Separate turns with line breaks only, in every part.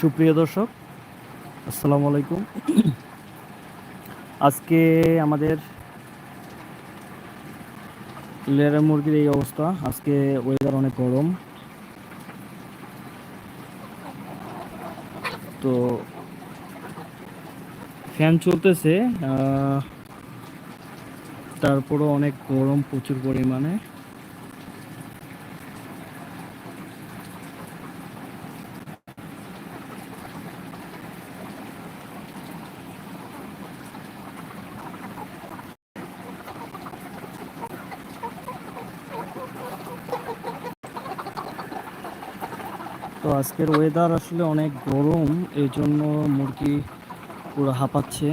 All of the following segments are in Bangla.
সুপ্রিয় দর্শক, আসসালামু আলাইকুম। আজকে আমাদের লেয়ার মুরগির এই অবস্থা। আজকে ওয়েদার অনেক গরম। তো ফ্যান চলতেছে তারপরও অনেক গরম প্রচুর পরিমাণে। তো আজকের ওয়েদার আসলে অনেক গরম, এই জন্য মুরগি পুরো হাঁপাচ্ছে।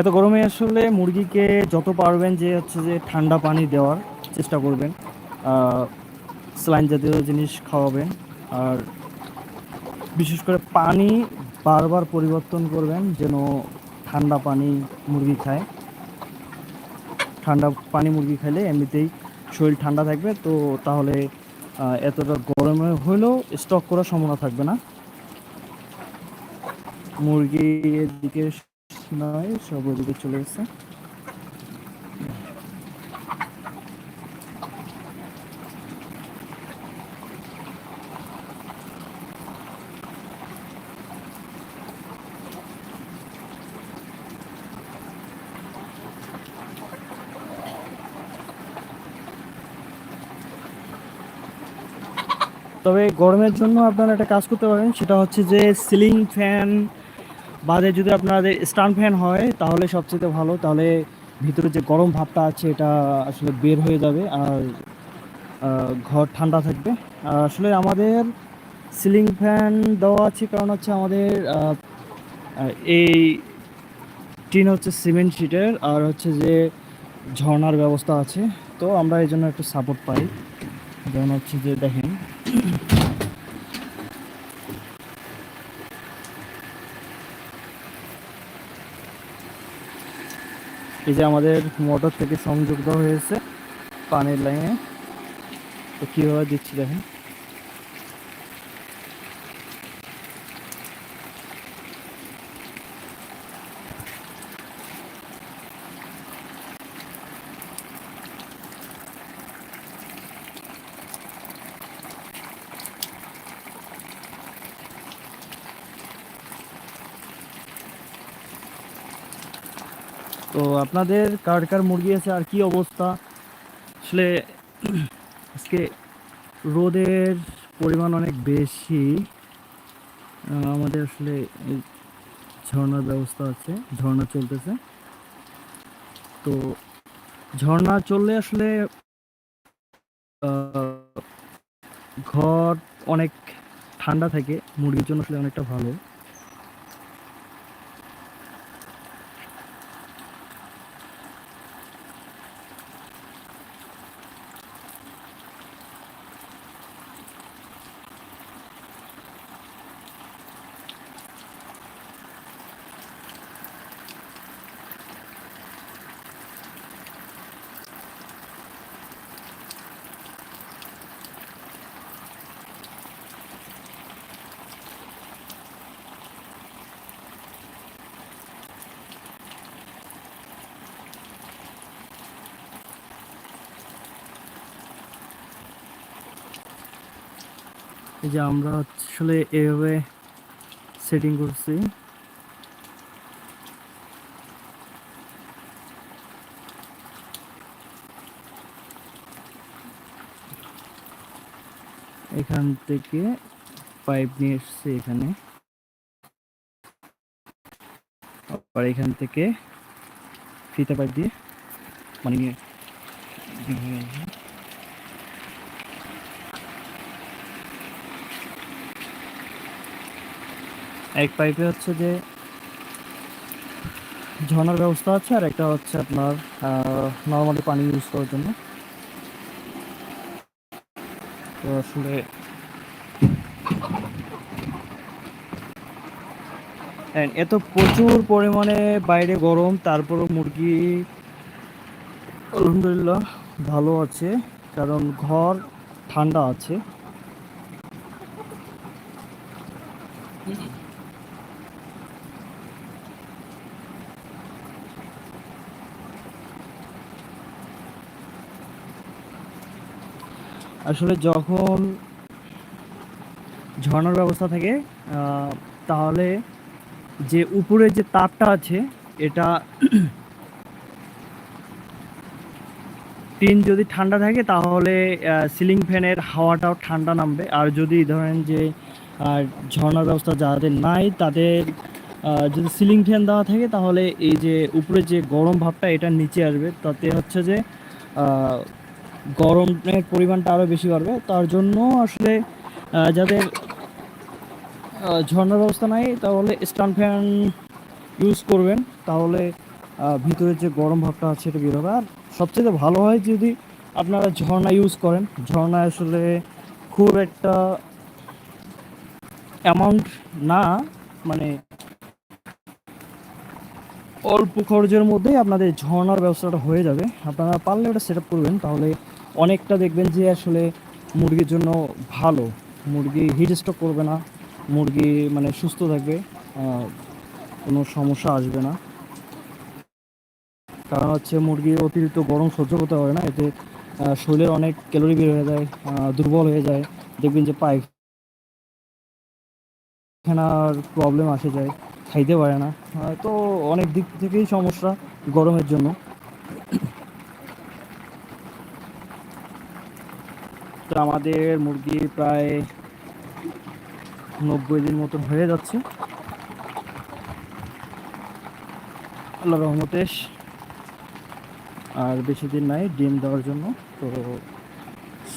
এত গরমে আসলে মুরগিকে যত পারবেন যে হচ্ছে যে ঠান্ডা পানি দেওয়ার। চেষ্টা করবেন স্লাইন জাতীয় জিনিস খাওয়াবেন আর বিশেষ করে পানি বারবার পরিবর্তন করবেন যেন ঠান্ডা পানি মুরগি খায়। ঠান্ডা পানি মুরগি খাইলে এমনিতেই শরীর ঠান্ডা থাকবে, তো তাহলে এতটা গরমে হলেও স্টক করার সম্ভাবনা থাকবে না। মুরগি এদিকে নয়, সব ওদিকে চলে গেছে। তবে গরমের জন্য আপনারা একটা কাজ করতে পারেন, সেটা হচ্ছে যে সিলিং ফ্যান বাদে যদি আপনাদের স্ট্যান্ড ফ্যান হয়, তাহলে সবচেয়ে ভালো। তাহলে ভিতরে যে গরম ভাবটা আছে, এটা আসলে বের হয়ে যাবে আর ঘর ঠান্ডা থাকবে। আর আসলে আমাদের সিলিং ফ্যান দেওয়া আছে, কারণ হচ্ছে আমাদের এই টিন হচ্ছে সিমেন্ট শিটের আর হচ্ছে যে ঝর্ণার ব্যবস্থা আছে। তো আমরা এই জন্য একটু সাপোর্ট পাই। যেমন হচ্ছে যে দেখেন এই যে আমাদের মোটর থেকে সংযুক্ত হয়েছে পানির লাইনে। তো কীভাবে দিচ্ছি দেখেন। তো আপনাদের কার কার মুরগি আছে আর কি অবস্থা? আসলে আজকে রোদের পরিমাণ অনেক বেশি। আমাদের আসলে এই ঝর্ণার ব্যবস্থা আছে, ঝর্ণা চলতেছে। তো ঝর্ণা চললে আসলে ঘর অনেক ঠান্ডা থাকে, মুরগির জন্য আসলে অনেকটা ভালো। এই যে আমরা আসলে এভাবে সেটিং করছি। এখান থেকে পাইপ নিয়ে এসছি এখানে। আর এখান থেকে ফিতা পাইপ দিয়ে মানে এক পাইপে হচ্ছে যে ঝর্ণার ব্যবস্থা আছে আর একটা হচ্ছে আপনার নর্মালি পানি ইউজ করার জন্য। তো আসলে এত প্রচুর পরিমাণে বাইরে গরম, তারপরও মুরগি আলহামদুলিল্লাহ ভালো আছে, কারণ ঘর ঠান্ডা আছে। আসলে যখন ঝর্ণার ব্যবস্থা থাকে তাহলে যে উপরে যে তারটা আছে এটা টিন যদি ঠান্ডা থাকে তাহলে সিলিং ফ্যানের হাওয়াটাও ঠান্ডা নামবে। আর যদি ধরেন যে আহ, ঝর্ণার ব্যবস্থা যাদের নাই তাদের যদি সিলিং ফ্যান দেওয়া থাকে তাহলে এই যে উপরে যে গরম ভাবটা এটা নিচে আসবে। তাতে হচ্ছে যে গরমের পরিমাণটা আরও বেশি বাড়বে। তার জন্য আসলে যাদের ঝর্ণার ব্যবস্থা নাই তাহলে স্ট্যান্ড ফ্যান ইউজ করবেন। তাহলে আহ, ভিতরে যে গরম ভাবটা আছে এটা বের হবে। আর সবচেয়ে ভালো হয় যদি আপনারা ঝর্ণা ইউজ করেন। ঝর্ণা আসলে খুব একটা অ্যামাউন্ট না মানে অল্প খরচের মধ্যেই আপনাদের ঝর্ণার ব্যবস্থাটা হয়ে যাবে। আপনারা পারলে ওটা সেট করবেন, তাহলে অনেকটা দেখবেন যে আসলে মুরগির জন্য ভালো। মুরগি হিট স্ট্রোক করবে না, মুরগি মানে সুস্থ থাকবে কোনো সমস্যা আসবে না। কারণ হচ্ছে মুরগি অতিরিক্ত গরম সহ্য করতে পারে না, এতে শরীরের অনেক ক্যালোরি বের হয়ে যায় দুর্বল হয়ে যায়। দেখবেন যে পায়খানার প্রবলেম আসে যায়। খাইতে পারে না। তো অনেক দিক থেকেই সমস্যা গরমের জন্য। তো আমাদের মুরগি প্রায় নব্বই দিন মতন হয়ে যাচ্ছে। আল্লাহ রহমতে আর বেশি দিন নাই ডিম দেওয়ার জন্য। তো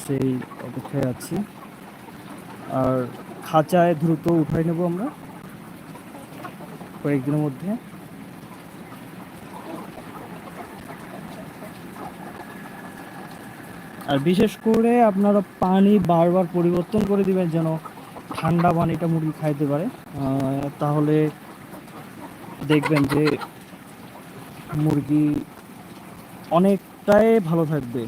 সেই অপেক্ষায় আছি। আর খাঁচায় দ্রুত উঠাই নেব আমরা। কয়েকদিনের মধ্যে। আর বিশেষ করে আপনারা পানি বারবার পরিবর্তন করে দিবেন যেন ঠান্ডা পানিটা মুরগি খাইতে পারে। তাহলে দেখবেন যে মুরগি অনেকটাই ভালো থাকবে।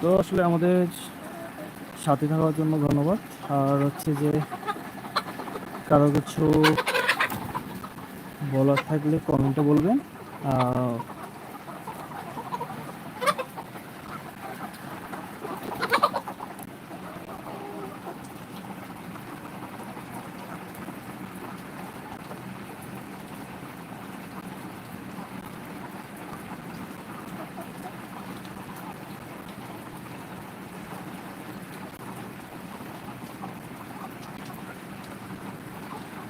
তো আসলে আমাদের সাথে থাকার জন্য ধন্যবাদ। আর হচ্ছে যে কারও কিছু বলার থাকলে কমেন্টে বলবেন।